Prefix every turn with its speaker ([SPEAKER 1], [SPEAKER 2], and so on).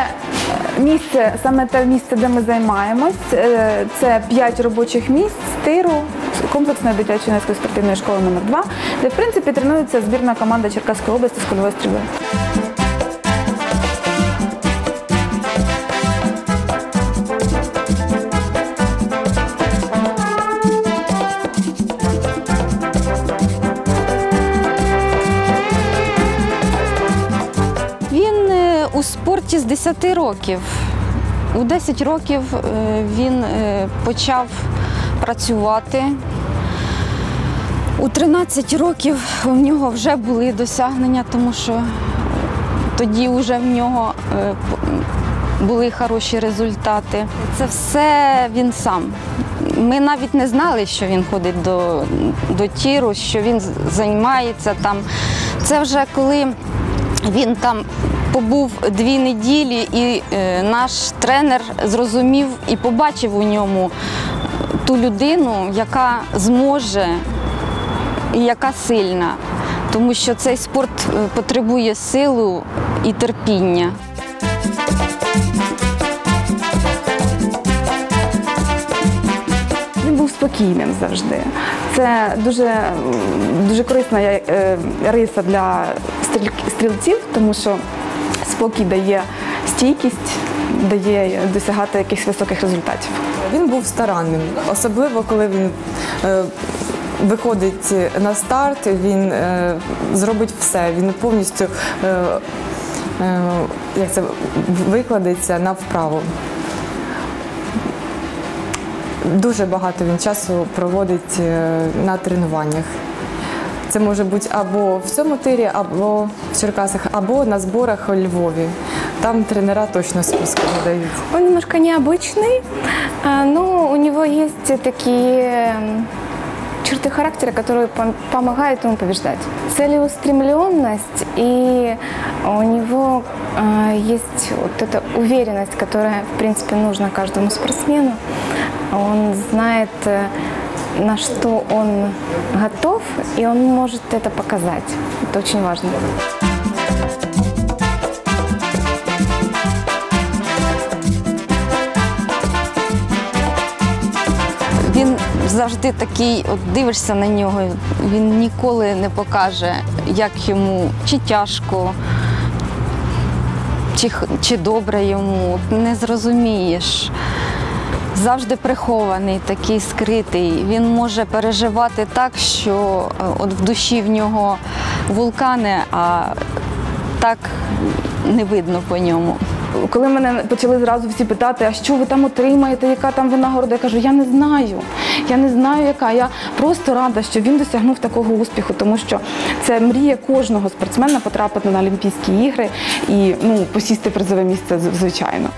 [SPEAKER 1] Це місце, саме те місце, де ми займаємось. Е, Це 5 робочих місць тиру комплексної дитячої низької спортивної школи номер 2 де в принципі тренується збірна команда Черкаської області з кульової стрільби.
[SPEAKER 2] У спорті з 10 років. У 10 років е, він е, почав працювати. У 13 років у нього вже були досягнення, тому що тоді вже в нього е, були хороші результати. Це все він сам. Ми навіть не знали, що він ходить до, до тіру, що він займається там. Це вже коли він там побув дві неділі, і е, наш тренер зрозумів і побачив у ньому ту людину, яка зможе і яка сильна. Тому що цей спорт е, потребує силу і терпіння.
[SPEAKER 1] Він був спокійним завжди. Це дуже, дуже корисна е, риса для стріль- стрільців, тому що спокій дає стійкість, дає досягати якихось високих результатів.
[SPEAKER 3] Він був старанним, особливо коли він е, виходить на старт, він е, зробить все. Він повністю е, е, як це, викладеться на вправу. Дуже багато він часу проводить е, на тренуваннях. Це може бути або в цьому тирі, або в Черкасах, або на зборах у Львові. Там тренера точно спуску не дають.
[SPEAKER 4] Он немножко необычный, а, но у него есть такие черты характера, которые пом- помогают ему побеждать. Целеустремленность и у него а, есть вот эта уверенность, которая, в принципе, нужна каждому спортсмену. Он знает, э, на что он готов, и он может это показать. Это очень важно.
[SPEAKER 2] Він завжди такий, от дивишся на нього, він ніколи не покаже, як йому чи тяжко, чи, чи добре йому. Не зрозумієш. Завжди прихований, такий скритий. Він може переживати так, що е, от в душі в нього вулкани, а так не видно по ньому.
[SPEAKER 1] Коли мене почали зразу всі питати, а що ви там отримаєте, яка там винагорода, я кажу, я не знаю. Я не знаю, яка. Я просто рада, що він досягнув такого успіху, тому що це мрія кожного спортсмена потрапити на Олімпійські ігри і ну, посісти призове місце, звичайно.